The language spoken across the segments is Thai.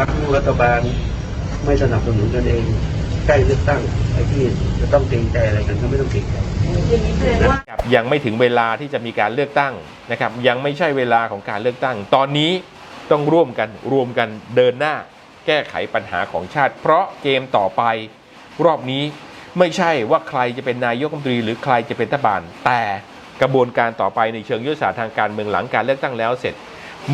พรรครัฐบาลไม่สนับสนุนกันเองใกล้เลือกตั้งไอ้ที่จะต้องเกรงใจอะไรกันก็ไม่ต้องเกรงใจ อย่างนี้แสดงว่า ครับยังไม่ถึงเวลาที่จะมีการเลือกตั้งนะครับยังไม่ใช่เวลาของการเลือกตั้ง ตอนนี้ต้องร่วมกันรวมกันเดินหน้า แก้ไขปัญหาของชาติ เพราะเกมต่อไป รอบนี้ไม่ใช่ว่าใครจะเป็นนายกรัฐมนตรี หรือใครจะเป็นรัฐบาล แต่กระบวนการต่อไปในเชิงยุทธศาสตร์ทางการเมืองหลังการเลือกตั้งแล้วเสร็จ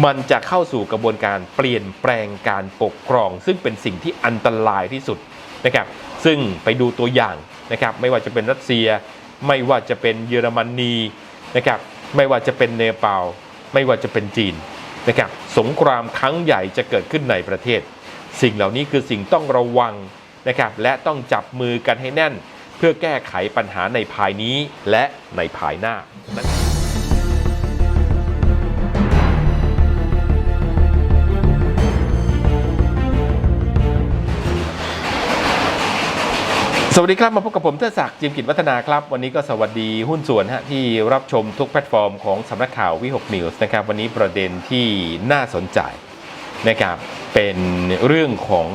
มันจะเข้าสู่กระบวนการเปลี่ยนแปลงการปกครอง ซึ่งเป็นสิ่งที่อันตรายที่สุดนะครับซึ่งไปดูตัวอย่างนะครับไม่ว่าจะเป็นรัสเซีย ไม่ว่าจะเป็นเยอรมนีนะครับไม่ว่าจะเป็นเนปาลไม่ว่าจะเป็นจีนนะครับสงครามครั้งใหญ่จะเกิดขึ้นในประเทศ สิ่งเหล่านี้คือสิ่งต้องระวังนะครับและต้องจับมือกันให้แน่น เพื่อแก้ไขปัญหาในภายนี้และในภายหน้า สวัสดีครับ มาพบกับผมเทิดศักดิ์จิมกิจวัฒนาครับ วันนี้ก็สวัสดีหุ้นส่วนฮะที่รับชมทุกแพลตฟอร์มของสำนักข่าววิหกนิวส์นะครับ วันนี้ประเด็นที่น่าสนใจนะครับเป็นเรื่องของ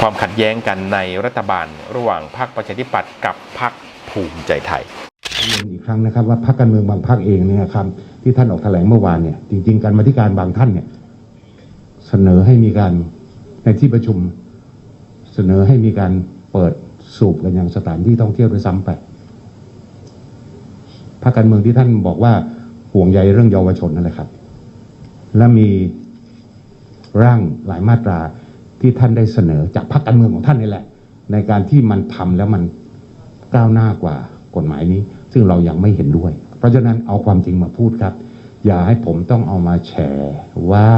ความขัดแย้งกันในรัฐบาล ระหว่างพรรคประชาธิปัตย์กับพรรคภูมิใจไทยอีกครั้งนะครับว่าพรรคการเมืองบางพรรคเองเนี่ยครับที่ท่านออกแถลงเมื่อวานเนี่ยจริง ๆ การมาธิการบางท่านเนี่ยเสนอให้มีการในที่ประชุม เสนอให้มีการเปิดสูบกันอย่างสถานที่ท่องเที่ยวด้วยซ้ำไปพรรคการเมืองที่ท่านบอกว่าห่วงใยเรื่องเยาวชนนั่นแหละครับ และมีร่างหลายมาตราที่ท่านได้เสนอจากพรรคการเมืองของท่านนี่แหละ ในการที่มันทำแล้วมันก้าวหน้ากว่ากฎหมายนี้ ซึ่งเรายังไม่เห็นด้วย เพราะฉะนั้นเอาความจริงมาพูดครับ อย่าให้ผมต้องเอามาแฉว่า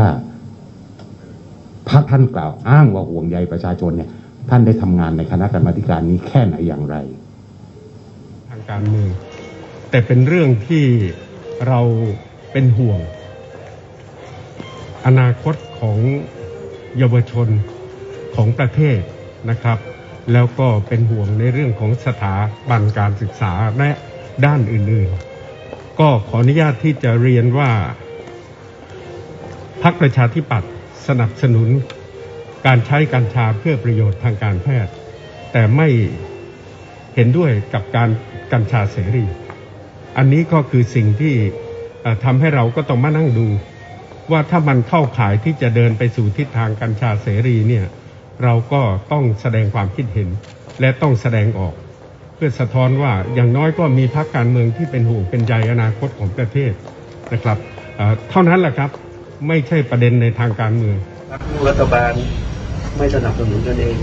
พรรคท่านกล่าวอ้างว่าห่วงใยประชาชนเนี่ย ท่านได้ทำงานในคณะกรรมการนี้แค่ไหนอย่างไร ทางการเมืองแต่เป็นเรื่องที่เราเป็นห่วง อนาคตของเยาวชนของประเทศนะครับ แล้วก็เป็นห่วงในเรื่องของสถาบันการศึกษาและด้านอื่นๆ ก็ขออนุญาตที่จะเรียนว่าพรรคประชาธิปัตย์สนับสนุน การใช้กัญชาเพื่อประโยชน์ทางการแพทย์ แต่ไม่เห็นด้วยกับการกัญชาเสรี อันนี้ก็คือสิ่งที่ทำให้เราก็ต้องมานั่งดู ว่าถ้ามันเข้าข่ายที่จะเดินไปสู่ทิศทางกัญชาเสรีเนี่ยเราก็ต้องแสดงความคิดเห็นและต้องแสดงออก เพื่อสะท้อนว่าอย่างน้อยก็มีพรรคการเมืองที่เป็นห่วงเป็นใยอนาคตของประเทศนะครับเท่านั้นแหละครับไม่ใช่ประเด็นในทางการเมืองรัฐบาล ไม่สนับสนุนกันเอง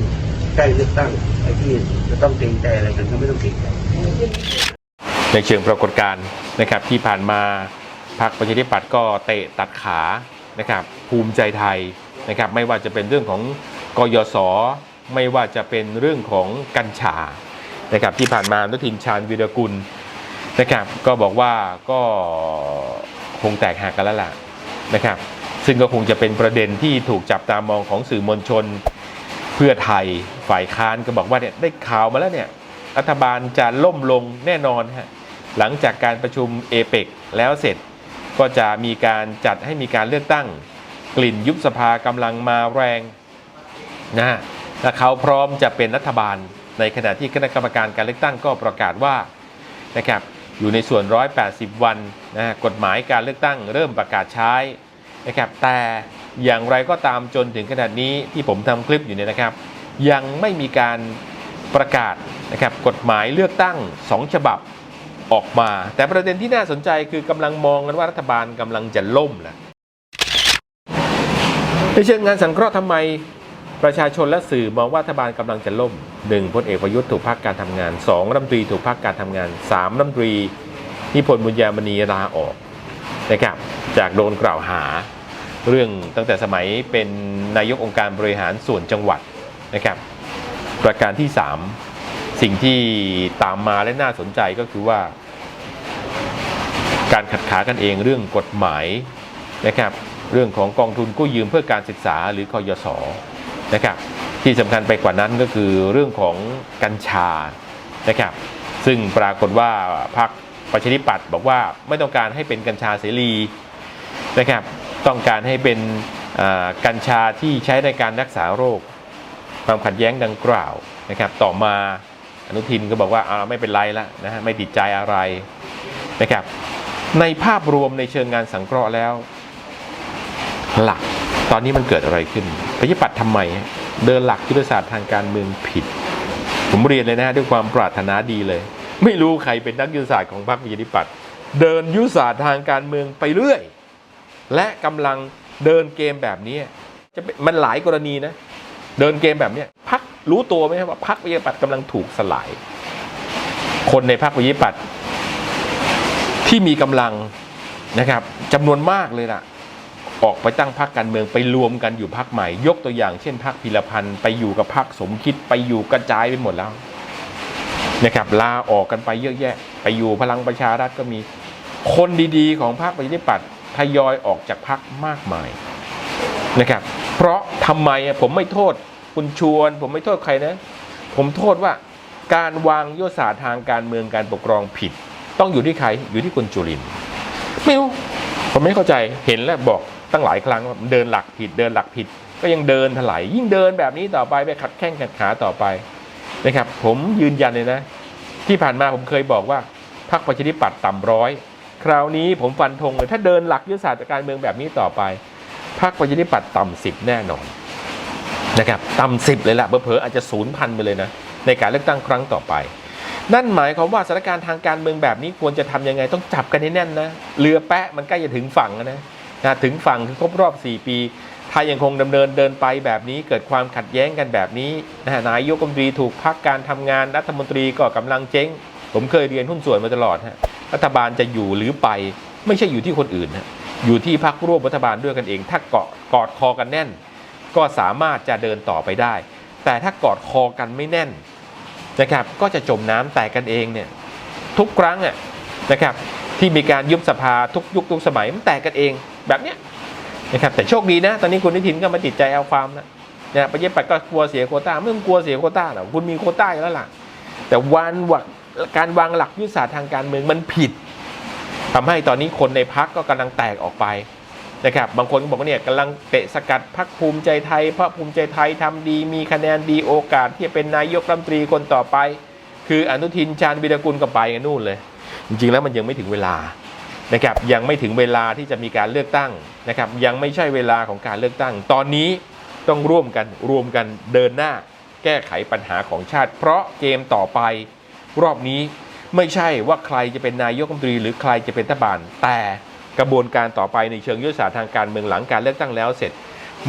ใกล้เลือกตั้งไอ้ที่จะต้องเกรงใจอะไรกันก็ไม่ต้องเกรงใจในเชิงปรากฏการณ์นะครับที่ผ่านมาพรรคประชาธิปัตย์ก็เตะตัดขานะครับภูมิใจไทยนะครับไม่ว่าจะเป็นเรื่องของกยศไม่ว่าจะเป็นเรื่องของกัญชานะครับที่ผ่านมานุทินชาญวีรกุลนะครับก็บอกว่าก็คงแตกหักกันแล้วล่ะนะครับ ซึ่งก็คงจะเป็นประเด็นที่ถูกจับตามองของสื่อมวลชน เพื่อไทยฝ่ายค้านก็บอกว่าเนี่ยได้ข่าวมาแล้วเนี่ยรัฐบาลจะล่มลงแน่นอนฮะหลังจากการประชุมเอเปกแล้วเสร็จก็จะมีการจัดให้มีการเลือกตั้ง กลิ่นยุบสภากำลังมาแรงนะฮะและเขาพร้อมจะเป็นรัฐบาลในขณะที่คณะกรรมการการเลือกตั้งก็ประกาศว่านะครับอยู่ในส่วน 180 วันนะฮะกฎหมายการเลือกตั้งเริ่มประกาศใช้ นะครับแต่อย่างไรก็ตามจนถึงขนาดนี้ที่ผมทำคลิปอยู่เนี่ยนะครับ ยังไม่มีการประกาศนะครับกฎหมายเลือกตั้ง 2 ฉบับออกมา แต่ประเด็นที่น่าสนใจคือกำลังมองกันว่ารัฐบาลกำลังจะล่มแล้วในเชิงงานสังเคราะห์ทำไมประชาชนและสื่อมองว่ารัฐบาลกำลังจะล่มหนึ่งพลเอกประยุทธ์ถูกพักการทำงานสองรัฐมนตรีถูกพักการทำงานสามรัฐมนตรีนิพนธ์บุญญามณีลาออก นะครับจากโดนกล่าวหา เรื่องตั้งแต่สมัยเป็นนายกองค์การบริหารส่วนจังหวัดนะครับ ประการที่ 3 สิ่งที่ตามมาและน่าสนใจก็คือว่า การขัดขากันเองเรื่องกฎหมายนะครับ เรื่องของกองทุนกู้ยืมเพื่อการศึกษาหรือคอยศนะครับ ที่สำคัญไปกว่านั้นก็คือเรื่องของกัญชานะครับ ซึ่งปรากฏว่าพรรค ประชาธิปัตย์บอกว่าไม่ต้องการให้เป็นกัญชาเสรีนะครับ ต้องการให้เป็นกัญชาที่ใช้ในการรักษาโรค ความขัดแย้งดังกล่าวนะครับ ต่อมาอนุทินก็บอกว่าอ่าไม่เป็นไรละนะฮะไม่ติดใจอะไรนะครับ ในภาพรวมในเชิงงานสังเคราะห์แล้ว หลักตอนนี้มันเกิดอะไรขึ้นประชาธิปัตย์ทำไม เดินหลักยุทธศาสตร์ทางการเมืองผิด ผมเรียนเลยนะฮะด้วยความปรารถนาดีเลย ไม่รู้ใครเป็นนักยุทธศาสตร์ของพรรคประชาธิปัตย์เดินยุทธศาสตร์ทางการเมืองไปเรื่อย และกำลังเดินเกมแบบนี้จะมันหลายกรณีนะ เดินเกมแบบนี้พักรู้ตัวไหมครับว่าพักประชาธิปัตย์กำลังถูกสลาย คนในพักประชาธิปัตย์ที่มีกำลังนะครับจำนวนมากเลยล่ะ ออกไปตั้งพรรคการเมืองไปรวมกันอยู่พรรคใหม่ ยกตัวอย่างเช่นพรรคพิรพันธ์ไปอยู่กับพรรคสมคิดไปอยู่กระจายไปหมดแล้ว นะครับลาออกกันไปเยอะแยะ ไปอยู่พลังประชารัฐก็มีคนดีๆ ของพรรคประชาธิปัตย์ทยอยออกจากพรรคมากมายนะครับ เพราะทำไมอะผมไม่โทษคุณชวน ผมไม่โทษใครนะ ผมโทษว่าการวางยุทธศาสตร์ทางการเมืองการปกครองผิด ต้องอยู่ที่ใครอยู่ที่คุณจุรินทร์ไม่รู้ผมไม่เข้าใจเห็นแล้วบอกตั้งหลายครั้งว่าเดินหลักผิดเดินหลักผิด ก็ยังเดินถลายยิ่งเดินแบบนี้ต่อไปไปขัดแข้งขัดขาต่อไป นะครับ ผมยืนยันเลยนะ ที่ผ่านมาผมเคยบอกว่าพรรคประชาธิปัตย์ต่ำร้อยคราวนี้ผมฟันธงเลยถ้าเดินหลักยุทธศาสตร์การเมืองแบบนี้ต่อไปพรรคประชาธิปัตย์ต่ำสิบแน่นอนนะครับต่ำสิบเลยละเผลอๆอาจจะศูนย์พันไปเลยนะในการเลือกตั้งครั้งต่อไป นั่นหมายความว่าสถานการณ์ทางการเมืองแบบนี้ควรจะทำยังไงต้องจับกันให้แน่นนะเรือแปะมันใกล้จะถึงฝั่งแล้วนะนะถึงฝั่งคือครบรอบ 4 ปี ถ้ายังคงดำเนินเดินไปแบบนี้เกิดความขัดแย้งกันแบบนี้นะนายกรัฐมนตรีถูกพักการทำงานรัฐมนตรีก็กำลังเจ๊ง ผมเคยเรียนหุ้นส่วนมาตลอดฮะรัฐบาลจะอยู่หรือไปไม่ใช่อยู่ที่คนอื่นฮะอยู่ที่พักร่วมรัฐบาลด้วยกันเอง ถ้าเกาะกอดคอกันแน่น ก็สามารถจะเดินต่อไปได้ แต่ถ้ากอดคอกันไม่แน่นนะครับก็จะจมน้ำแตกกันเองเนี่ยทุกครั้งอะนะครับที่มีการยุบสภาทุกยุคทุกสมัยมันแตกกันเองแบบเนี้ย นะครับแต่โชคดีนะ ตอนนี้คุณนิทินก็มาติดใจเอาความนะเนี่ยประเทศปัดก็กลัวเสียโคต้าไม่ต้องกลัวเสียโคต้าหรอกคุณมีโคต้าอยู่แล้วล่ะ แต่วันวักการวางหลักยุทธศาสตร์ทางการเมืองมันผิดทำให้ตอนนี้คนในพักก็กำลังแตกออกไปนะครับบางคนก็บอกว่าเนี่ยกำลังเตะสกัดพักภูมิใจไทยเพราะภูมิใจไทยทำดี มีคะแนนดีโอกาสที่จะเป็นนายกรัฐมนตรีคนต่อไป คืออนุทินชาญวิรกุลก็ไปกันนู่นเลย จริงๆแล้วมันยังไม่ถึงเวลา นะครับยังไม่ถึงเวลาที่จะมีการเลือกตั้งนะครับยังไม่ใช่เวลาของการเลือกตั้ง ตอนนี้ต้องร่วมกันรวมกันเดินหน้า แก้ไขปัญหาของชาติ เพราะเกมต่อไป รอบนี้ไม่ใช่ว่าใครจะเป็นนายกรัฐมนตรี หรือใครจะเป็นรัฐบาล แต่กระบวนการต่อไปในเชิงยุทธศาสตร์ทางการเมืองหลังการเลือกตั้งแล้วเสร็จ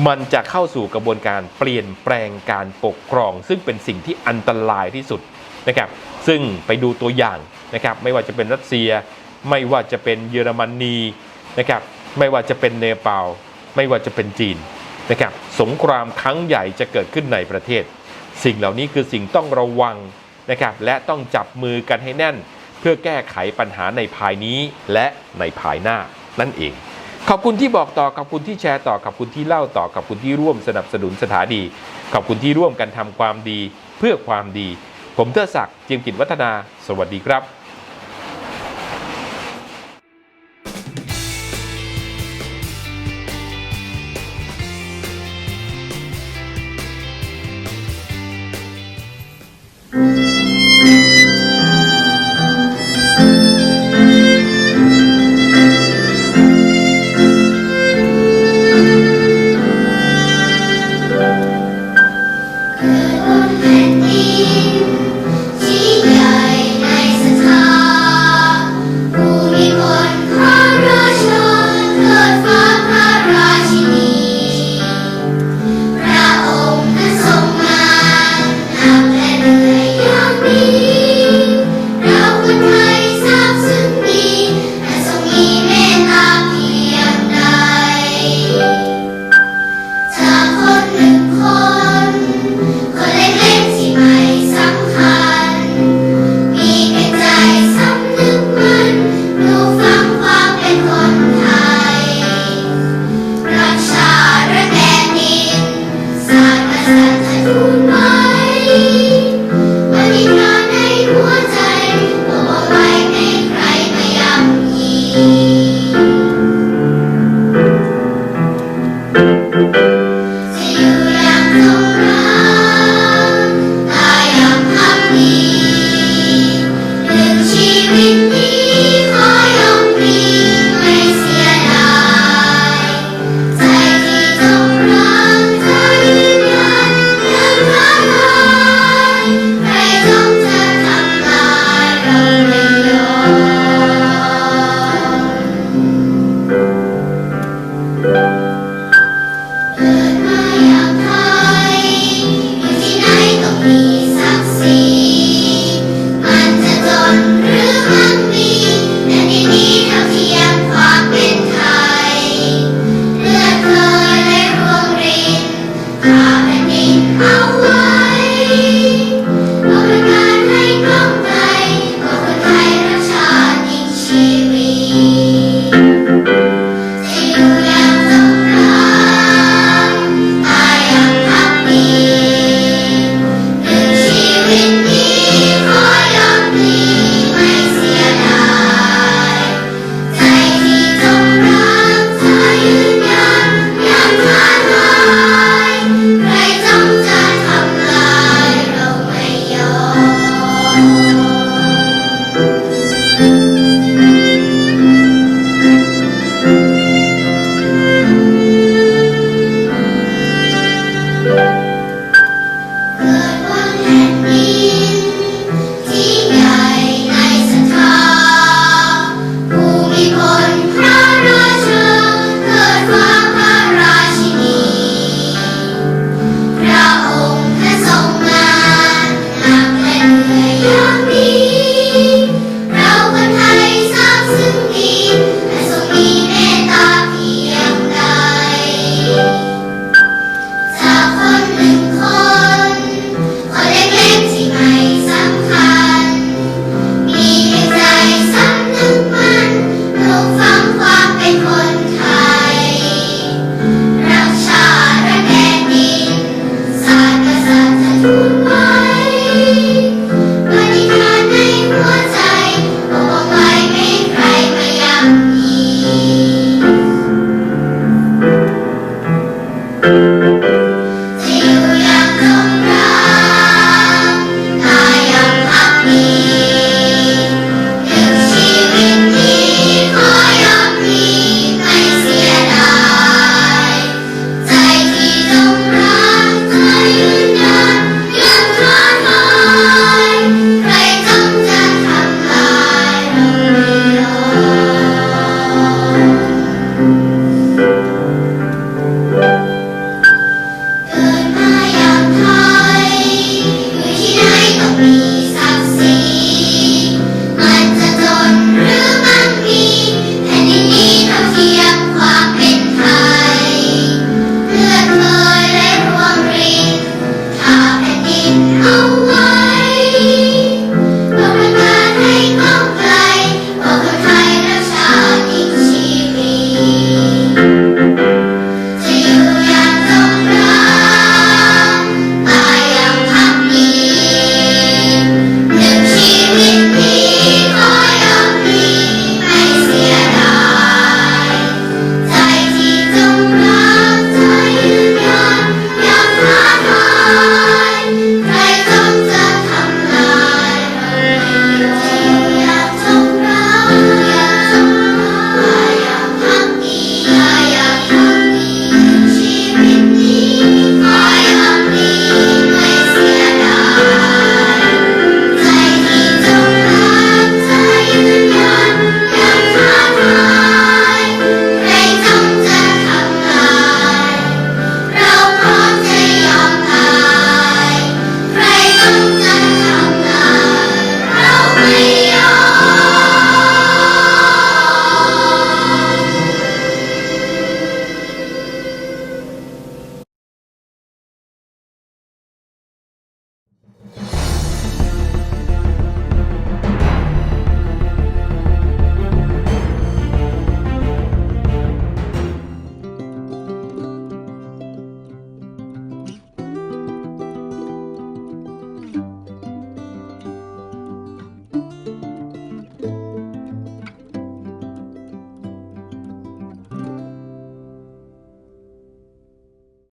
มันจะเข้าสู่กระบวนการเปลี่ยนแปลงการปกครอง ซึ่งเป็นสิ่งที่อันตรายที่สุดนะครับซึ่งไปดูตัวอย่างนะครับไม่ว่าจะเป็นรัสเซีย ไม่ว่าจะเป็นเยอรมนีนะครับไม่ว่าจะเป็นเนปาลไม่ว่าจะเป็นจีนนะครับสงครามครั้งใหญ่จะเกิดขึ้นในประเทศ สิ่งเหล่านี้คือสิ่งต้องระวังนะครับและต้องจับมือกันให้แน่น เพื่อแก้ไขปัญหาในภายนี้และในภายหน้านั่นเอง ขอบคุณที่บอกต่อขอบคุณที่แชร์ต่อขอบคุณที่เล่าต่อขอบคุณที่ร่วมสนับสนุนสถานีขอบคุณที่ร่วมกันทำความดีเพื่อความดี ผมเทอศักดิ์เจียมกิจวัฒนา สวัสดีครับ